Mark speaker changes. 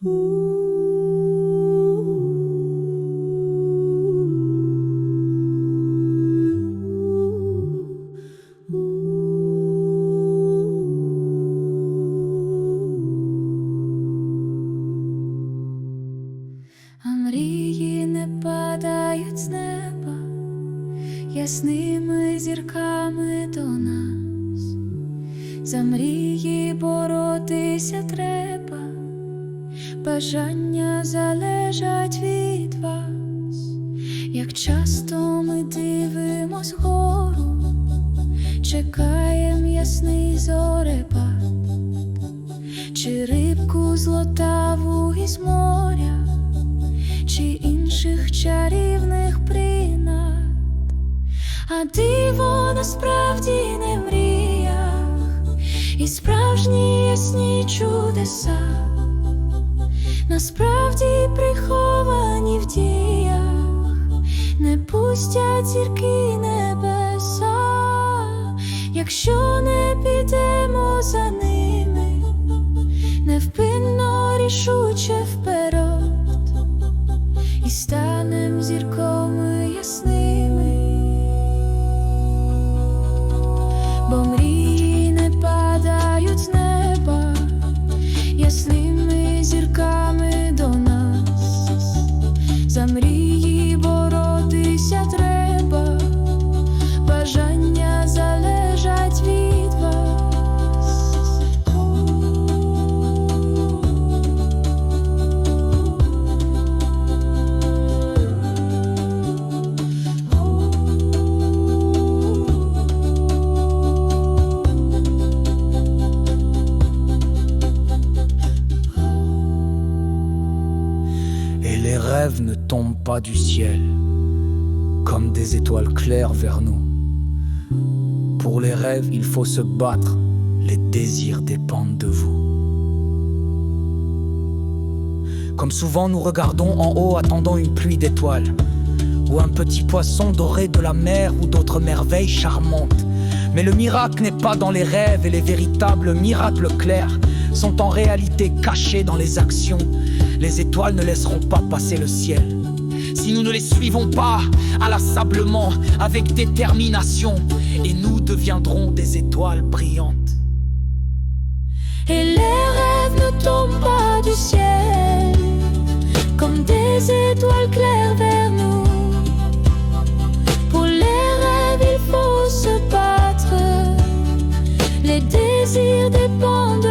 Speaker 1: Мрії не падають з неба, ясними зірками до нас. За мрії боротися треба, бажання залежать від вас, як часто ми дивимось вгору, чекаєм ясний зорепад, чи рибку злотаву із моря чи інших чарівних принад, а диво насправді не в мріях, і справжні ясні чудеса, насправді приховані в діях, не пустять зірки небеса, якщо не підемо за ними, невпинно рішуче вперед. І станем зірками ясними, бо мрії
Speaker 2: rêves ne tombent pas du ciel comme des étoiles claires vers nous. Pour les rêves, il faut se battre, les désirs dépendent de vous. Comme souvent nous regardons en haut attendant une pluie d'étoiles, ou un petit poisson doré de la mer ou d'autres merveilles charmantes. Mais le miracle n'est pas dans les rêves et les véritables miracles clairs sont en réalité cachées dans les actions. Les étoiles ne laisseront pas passer le ciel. Si nous ne les suivons pas inlassablement, avec détermination, et nous deviendrons des étoiles brillantes.
Speaker 1: Et les rêves ne tombent pas du ciel, comme des étoiles claires vers nous. Pour les rêves, il faut se battre, les désirs dépendent.